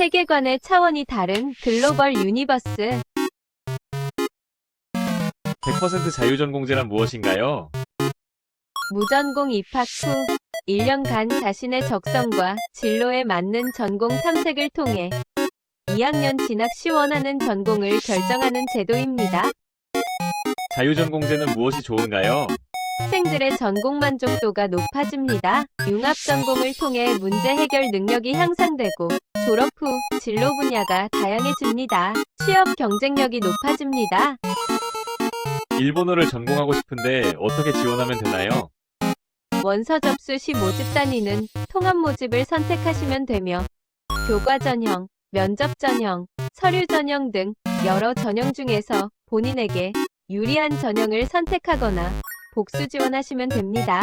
세계관의 차원이 다른 글로벌 유니버스. 100% 자유전공제란 무엇인가요? 무전공 입학 후 1년간 자신의 적성과 진로에 맞는 전공 탐색을 통해 2학년 진학 시 원하는 전공을 결정하는 제도입니다. 자유전공제는 무엇이 좋은가요? 학생들의 전공 만족도가 높아집니다. 융합 전공을 통해 문제 해결 능력이 향상되고 졸업 후 진로 분야가 다양해집니다. 취업 경쟁력이 높아집니다. 일본어를 전공하고 싶은데 어떻게 지원하면 되나요? 원서 접수 시 모집 단위는 통합 모집을 선택하시면 되며 교과 전형, 면접 전형, 서류 전형 등 여러 전형 중에서 본인에게 유리한 전형을 선택하거나 복수 지원하시면 됩니다.